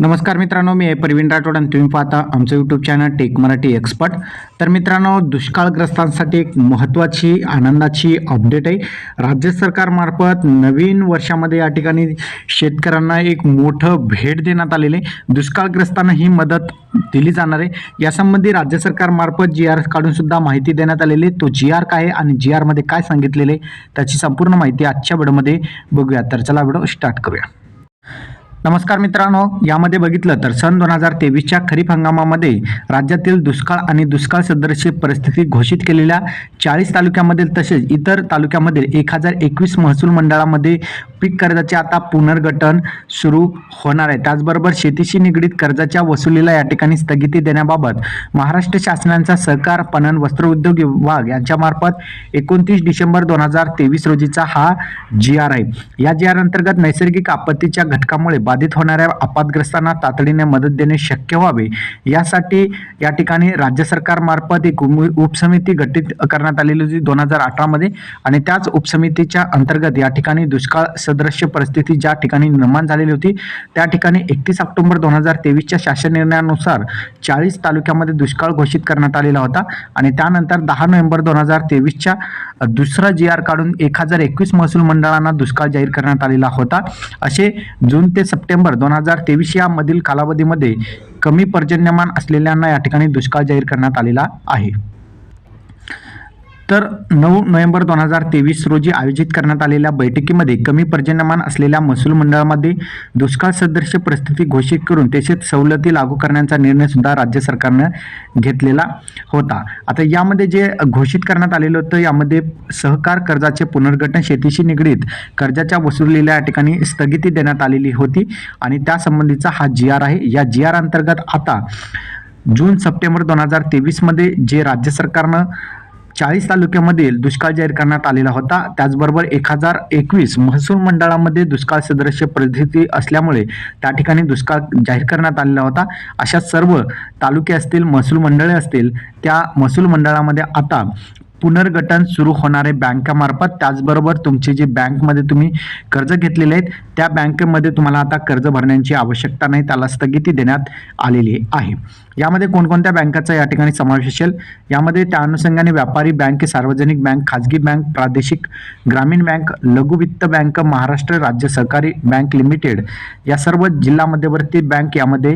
नमस्कार मित्रांनो मी आहे प्रवीण राठोड आणि तुम्ही पाहता आमचं YouTube channel tech Marathi expert तर मित्रांनो दुष्काळग्रस्तांसाठी एक महत्त्वाची आनंदाची अपडेट आहे. राज्य सरकारमार्फत नवीन वर्षामध्ये या ठिकाणी शेतकऱ्यांना एक मोठं भेट देण्यात आलेलं आहे. दुष्काळग्रस्तांना ही मदत दिली जाणार आहे. यासंबंधी राज्य सरकारमार्फत जी आर काढूनसुद्धा माहिती देण्यात आलेली आहे. तो जी आर काय आहे आणि जी आरमध्ये काय सांगितलेलं आहे त्याची संपूर्ण माहिती आजच्या व्हिडिओमध्ये बघूया. तर चला व्हिडिओ स्टार्ट करूया. नमस्कार मित्रांनो यामध्ये बघितलं तर सन दोन हजार तेवीसच्या खरीप हंगामामध्ये राज्यातील दुष्काळ आणि दुष्काळ सदृश्य परिस्थिती घोषित केलेल्या चाळीस तालुक्यामधील तसेच इतर तालुक्यामधील एक हजार एकवीस महसूल मंडळामध्ये पीक कर्जाचे आता पुनर्गठन सुरू होणार आहे. त्याचबरोबर शेतीशी निगडीत कर्जाच्या वसुलीला या ठिकाणी स्थगिती देण्याबाबत महाराष्ट्र शासनाचा सहकार पणन वस्त्रोद्योग विभाग यांच्यामार्फत एकोणतीस डिसेंबर दोन हजार तेवीस रोजीचा हा जी आर आहे. या जी आर अंतर्गत नैसर्गिक आपत्तीच्या घटकामुळे बाधित होणाऱ्या आपातग्रस्तांना तातडीने मदत देणे शक्य व्हावे. यासाठी या ठिकाणी राज्य सरकारमार्फत एक उपसमिती गठीत करण्यात आलेली होती दोन हजार अठरामध्ये आणि त्याच उपसमितीच्या अंतर्गत या ठिकाणी दुष्काळ सदृश्य परिस्थिती ज्या ठिकाणी निर्माण झालेली होती त्या ठिकाणी एकतीस ऑक्टोबर दोन हजार तेवीसच्या शासन निर्णयानुसार चाळीस तालुक्यामध्ये दुष्काळ घोषित करण्यात आलेला होता आणि त्यानंतर दहा नोव्हेंबर दोन हजार तेवीसच्या दुसरा जी आर काढून एक हजार एकवीस महसूल मंडळांना दुष्काळ जाहीर करण्यात आलेला होता. असे जून ते सप्टेंबर दोन हजार तेवीस यामधील कालावधीमध्ये कमी पर्जन्यमान असलेल्यांना या ठिकाणी दुष्काळ जाहीर करण्यात आलेला आहे. तर नऊ नोव्हेंबर दोन हजार तेवीस रोजी आयोजित करण्यात आलेल्या बैठकीमध्ये कमी पर्जन्यमान असलेल्या महसूल मंडळामध्ये दुष्काळ सदृश परिस्थिती घोषित करून तसेच सवलती लागू करण्याचा निर्णय सुद्धा राज्य सरकारनं घेतलेला होता. आता यामध्ये जे घोषित करण्यात आलेलं होतं यामध्ये सहकार कर्जाचे पुनर्गठन शेतीशी निगडीत कर्जाच्या वसुलीला या ठिकाणी स्थगिती देण्यात आलेली होती आणि त्यासंबंधीचा हा जी आर आहे. या जी आर अंतर्गत आता जून सप्टेंबर दोन हजार तेवीसमध्ये जे राज्य सरकारनं चाळीस तालुक्यामधील दुष्काळ जाहीर करण्यात आलेला होता. त्याचबरोबर एक हजार एकवीस महसूल मंडळामध्ये दुष्काळ सदृश्य परिस्थिती असल्यामुळे त्या ठिकाणी दुष्काळ जाहीर करण्यात आलेला होता. अशा सर्व तालुके असतील महसूल मंडळे असतील त्या महसूल मंडळामध्ये आता पुनर्गठन सुरू होणारे बँकामार्फत. त्याचबरोबर तुमचे जे बँकमध्ये तुम्ही कर्ज घेतलेले आहेत त्या बँकेमध्ये तुम्हाला आता कर्ज भरण्याची आवश्यकता नाही त्याला स्थगिती देण्यात आलेली आहे. यामध्ये कोणकोणत्या बँकाचा या ठिकाणी समावेश असेल? यामध्ये त्या अनुषंगाने व्यापारी बँक सार्वजनिक बँक खाजगी बँक प्रादेशिक ग्रामीण बँक लघु वित्त बँक महाराष्ट्र राज्य सहकारी बँक लिमिटेड या सर्व जिल्हा मध्यवर्ती बँक यामध्ये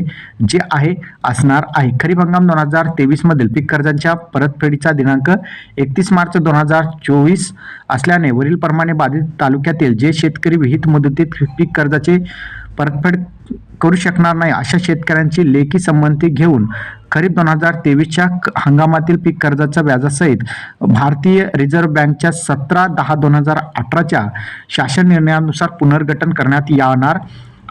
जे आहे असणार आहे. खरीप हंगाम दोन हजार तेवीसमधील पीक कर्जांच्या परतफेडीचा दिनांक एक एकतीस मार्च दोन हजार चोवीस असल्याने वरीलप्रमाणे बाधित तालुक्यातील जे शेतकरी विहित मुदतीत पीक कर्जाचे परतफेड करू शकणार नाही अशा शेतकऱ्यांची लेखी संमती घेऊन खरीप दोन हजार तेवीसच्या हंगामातील पीक कर्जाच्या व्याजासहित भारतीय रिझर्व्ह बँकच्या सतरा दहा दोन हजार अठराच्या शासन निर्णयानुसार पुनर्गठन करण्यात येणार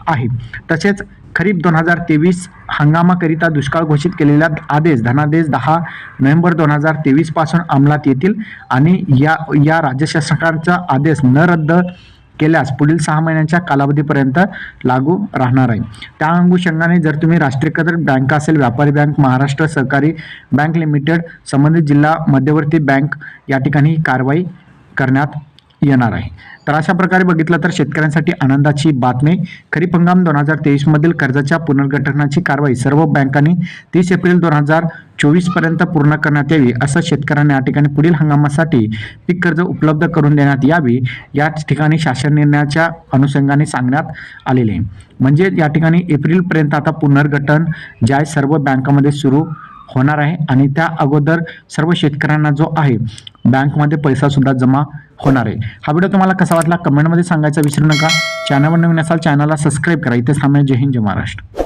आहे. तसेच खरीप दोन हजार तेवीस हंगामाकरिता दुष्काळ घोषित केलेला आदेश धनादेश दहा नोव्हेंबर दोन हजार तेवीसपासून अंमलात येतील आणि या या राज्य शासनाचा आदेश न रद्द केल्यास पुढील सहा महिन्यांच्या कालावधीपर्यंत लागू राहणार आहे. त्या अनुषंगाने जर तुम्ही राष्ट्रीयकृत बँक असेल व्यापारी बँक महाराष्ट्र सहकारी बँक लिमिटेड संबंधित जिल्हा मध्यवर्ती बँक या ठिकाणी कारवाई करण्यात येणार आहे. तर अशा प्रकारे बघितलं तर शेतकऱ्यांसाठी आनंदाची बातमी. खरीप हंगाम दोन हजार तेवीसमधील कर्जाच्या पुनर्गठनाची कारवाई सर्व बँकांनी तीस एप्रिल दोन हजार चोवीसपर्यंत पूर्ण करण्यात यावी असं शेतकऱ्यांना या ठिकाणी पुढील हंगामासाठी पीक कर्ज उपलब्ध करून देण्यात यावी या ठिकाणी शासन निर्णयाच्या अनुषंगाने सांगण्यात आलेले. आहे म्हणजे या ठिकाणी एप्रिलपर्यंत आता पुनर्गठन जे आहे सर्व बँकामध्ये सुरू होणार आहे आणि त्या अगोदर सर्व शेतकऱ्यांना जो आहे बँकमध्ये पैसा सुद्धा जमा होणार आहे. हा व्हिडिओ तुम्हाला कसा वाटला? कमेंटमध्ये सांगायचा विसरू नका. चॅनलवर नवीन असाल चॅनलला सबस्क्राईब करा. इथे थांबणे जय हिंद जय महाराष्ट्र.